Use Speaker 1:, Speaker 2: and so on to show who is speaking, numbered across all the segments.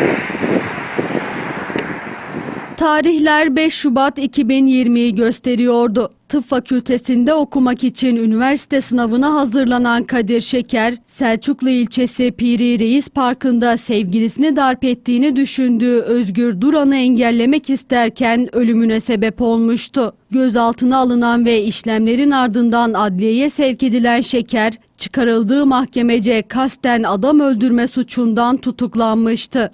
Speaker 1: you. Tarihler 5 Şubat 2020'yi gösteriyordu. Tıp fakültesinde okumak için üniversite sınavına hazırlanan Kadir Şeker, Selçuklu ilçesi Piri Reis Parkı'nda sevgilisini darp ettiğini düşündüğü Özgür Duran'ı engellemek isterken ölümüne sebep olmuştu. Gözaltına alınan ve işlemlerin ardından adliyeye sevk edilen Şeker, çıkarıldığı mahkemece kasten adam öldürme suçundan tutuklanmıştı.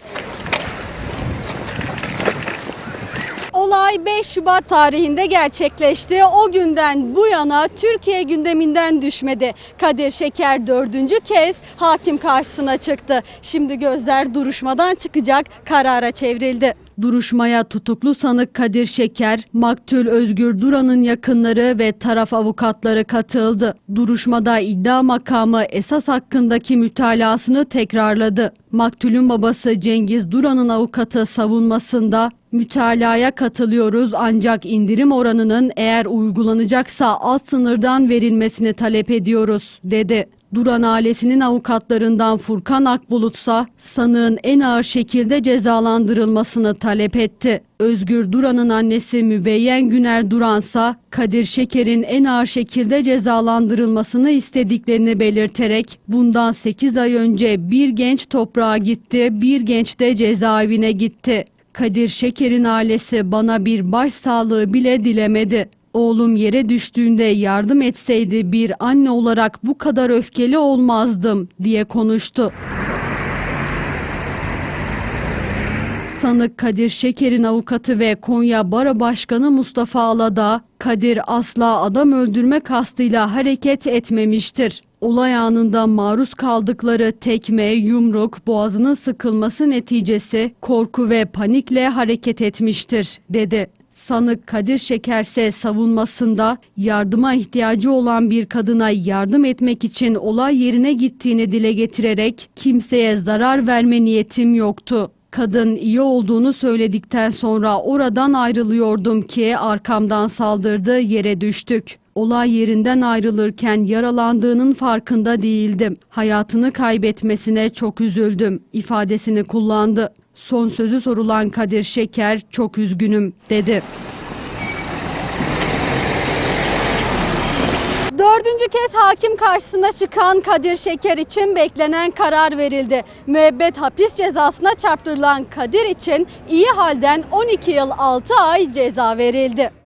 Speaker 1: Olay 5 Şubat tarihinde gerçekleşti. O günden bu yana Türkiye gündeminden düşmedi. Kadir Şeker dördüncü kez hakim karşısına çıktı. Şimdi gözler duruşmadan çıkacak karara çevrildi. Duruşmaya tutuklu sanık Kadir Şeker, Maktul Özgür Duran'ın yakınları ve taraf avukatları katıldı. Duruşmada iddia makamı esas hakkındaki mütalasını tekrarladı. Maktul'ün babası Cengiz Duran'ın avukatı savunmasında mütalaya katılıyoruz ancak indirim oranının eğer uygulanacaksa alt sınırdan verilmesini talep ediyoruz dedi. Duran ailesinin avukatlarından Furkan Akbulutsa sanığın en ağır şekilde cezalandırılmasını talep etti. Özgür Duran'ın annesi Mübeyyen Güner Duransa Kadir Şeker'in en ağır şekilde cezalandırılmasını istediklerini belirterek bundan 8 ay önce bir genç toprağa gitti, bir genç de cezaevine gitti. Kadir Şeker'in ailesi bana bir başsağlığı bile dilemedi. Oğlum yere düştüğünde yardım etseydi bir anne olarak bu kadar öfkeli olmazdım diye konuştu. Sanık Kadir Şeker'in avukatı ve Konya Bara Başkanı Mustafa Alada, Kadir asla adam öldürme kastıyla hareket etmemiştir. Olay anında maruz kaldıkları tekme, yumruk, boğazının sıkılması neticesi korku ve panikle hareket etmiştir, dedi. Sanık Kadir Şekerse savunmasında yardıma ihtiyacı olan bir kadına yardım etmek için olay yerine gittiğini dile getirerek kimseye zarar verme niyetim yoktu. Kadın iyi olduğunu söyledikten sonra oradan ayrılıyordum ki arkamdan saldırdı yere düştük. Olay yerinden ayrılırken yaralandığının farkında değildim. Hayatını kaybetmesine çok üzüldüm ifadesini kullandı. Son sözü sorulan Kadir Şeker çok üzgünüm dedi. Dördüncü kez hakim karşısına çıkan Kadir Şeker için beklenen karar verildi. Müebbet hapis cezasına çarptırılan Kadir için iyi halden 12 yıl 6 ay ceza verildi.